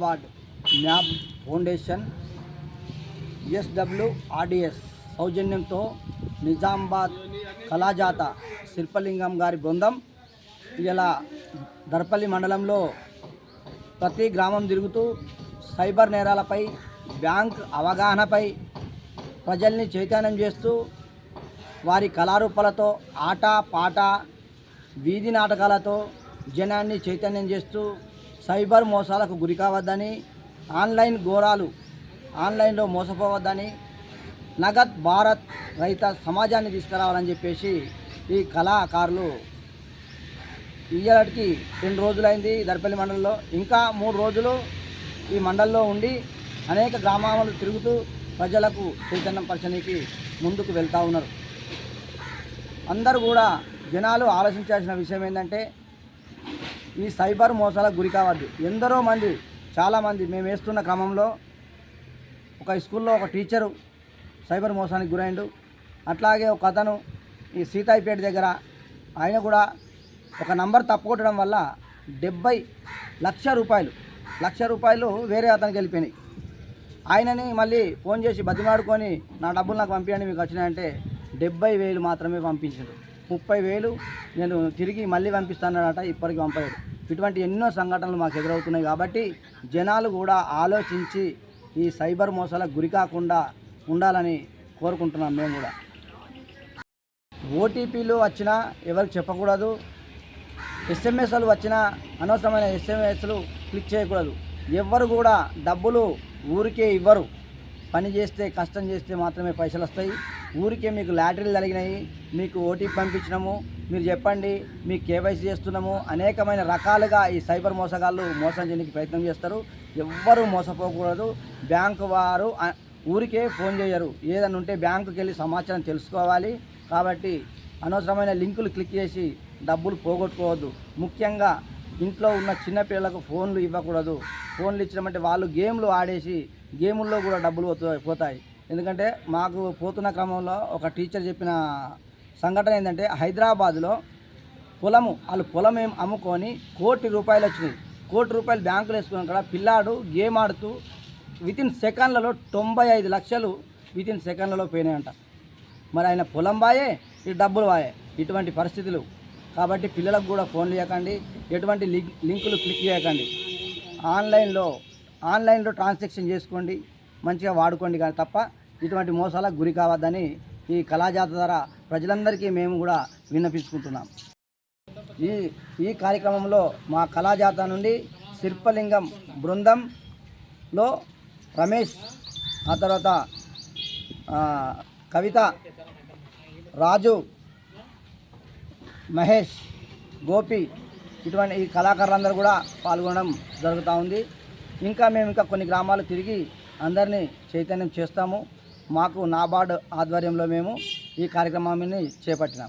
Award map foundation S W RDS సౌజన్యంతో నిజామాబాద్ కళాజాత శిల్పలింగం గారి బృందం ఇలా దర్పల్లి మండలంలో ప్రతి గ్రామం తిరుగుతూ సైబర్ నేరాలపై బ్యాంక్ అవగాహనపై ప్రజల్ని చైతన్యం చేస్తూ వారి కళారూపాలతో ఆట పాట వీధి నాటకాలతో జనాన్ని చైతన్యం చేస్తూ సైబర్ మోసాలకు గురి కావద్దని ఆన్లైన్ ఘోరాలు ఆన్లైన్లో మోసపోవద్దని నగద్ భారత్ రైత సమాజాన్ని తీసుకురావాలని చెప్పేసి ఈ కళాకారులు ఇయ్యాలటికి రెండు రోజులైంది దర్పల్లి మండలంలో. ఇంకా మూడు రోజులు ఈ మండలంలో ఉండి అనేక గ్రామాలు తిరుగుతూ ప్రజలకు చైతన్యం పరచడానికి ముందుకు వెళ్తూ ఉన్నారు. అందరూ కూడా జనాలు ఆలోచించాల్సిన విషయం ఏంటంటే ఈ సైబర్ మోసాలకు గురి కావద్దు. ఎందరో మంది చాలామంది మేము వేస్తున్న క్రమంలో ఒక స్కూల్లో ఒక టీచరు సైబర్ మోసానికి గురైండు. అట్లాగే ఒక అతను ఈ సీతాయిపేట దగ్గర ఆయన కూడా ఒక నంబర్ తప్పుకొట్టడం వల్ల డెబ్బై లక్ష రూపాయలు లక్ష రూపాయలు వేరే అతనికి వెళ్ళిపోయినాయి. ఆయనని మళ్ళీ ఫోన్ చేసి బతిమాడుకొని నా డబ్బులు నాకు పంపించండి మీకు వచ్చినాయంటే డెబ్బై వేలు మాత్రమే పంపించారు ముప్పై వేలు నేను తిరిగి మళ్ళీ పంపిస్తానట ఇప్పటికి పంపలేదు. ఇటువంటి ఎన్నో సంఘటనలు మాకు ఎదురవుతున్నాయి కాబట్టి జనాలు కూడా ఆలోచించి ఈ సైబర్ మోసాలకు గురి కాకుండా ఉండాలని కోరుకుంటున్నాం మేము కూడా. ఓటీపీలు వచ్చినా ఎవరికి చెప్పకూడదు. ఎస్ఎంఎస్లు వచ్చినా అనవసరమైన ఎస్ఎంఎస్లు క్లిక్ చేయకూడదు. ఎవ్వరు కూడా డబ్బులు ఊరికే ఇవ్వరు. పని చేస్తే కష్టం చేస్తే మాత్రమే పైసలు వస్తాయి ఊరికే మీకు లాటరీలు జరిగినాయి మీకు ఓటీపీ పంపించినాము మీరు చెప్పండి మీకు కేవైసీ చేస్తున్నాము అనేకమైన రకాలుగా ఈ సైబర్ మోసగాళ్ళు మోసం చేయడానికి ప్రయత్నం చేస్తారు. ఎవ్వరూ మోసపోకూడదు. బ్యాంకు వారు ఊరికే ఫోన్ చేయరు. ఏదైనా ఉంటే బ్యాంకుకి వెళ్ళి సమాచారం తెలుసుకోవాలి. కాబట్టి అనవసరమైన లింకులు క్లిక్ చేసి డబ్బులు పోగొట్టుకోవద్దు. ముఖ్యంగా ఇంట్లో ఉన్న చిన్నపిల్లలకు ఫోన్లు ఇవ్వకూడదు. ఫోన్లు ఇచ్చినామంటే వాళ్ళు గేమ్లు ఆడేసి గేముల్లో కూడా డబ్బులు పోతాయి. ఎందుకంటే మాకు పోతున్న క్రమంలో ఒక టీచర్ చెప్పిన సంఘటన ఏంటంటే హైదరాబాద్లో పొలము వాళ్ళు పొలం ఏం అమ్ముకొని కోటి రూపాయలు వచ్చినాయి. కోటి రూపాయలు బ్యాంకులు వేసుకున్నాం కదా పిల్లాడు గేమ్ ఆడుతూ వితిన్ సెకండ్లలో తొంభై ఐదు లక్షలు వితిన్ సెకండ్లలో పోయినాయంట. మరి ఆయన పొలం బాయే ఈ డబ్బులు బాయే ఇటువంటి పరిస్థితులు. కాబట్టి పిల్లలకు కూడా ఫోన్లు ఇవ్వకండి ఎటువంటి లింక్ లింకులు క్లిక్ చేయకండి. ఆన్లైన్లో ఆన్లైన్లో ట్రాన్సాక్షన్ చేసుకోండి మంచిగా వాడుకోండి కానీ తప్ప ఇటువంటి మోసాలకు గురి కావద్దని ఈ కళాజాత ద్వారా ప్రజలందరికీ మేము కూడా విన్నపించుకుంటున్నాం. ఈ ఈ కార్యక్రమంలో మా కళాజాత నుండి శిల్పలింగం బృందంలో రమేష్ ఆ తర్వాత కవిత రాజు మహేష్ గోపి ఇటువంటి ఈ కళాకారులందరూ కూడా పాల్గొనడం జరుగుతూ ఉంది. ఇంకా మేము ఇంకా కొన్ని గ్రామాలు తిరిగి అందరినీ చైతన్యం చేస్తాము. మాకు నాబార్డు ఆధ్వర్యంలో మేము ఈ కార్యక్రమాన్ని చేపట్టినాము.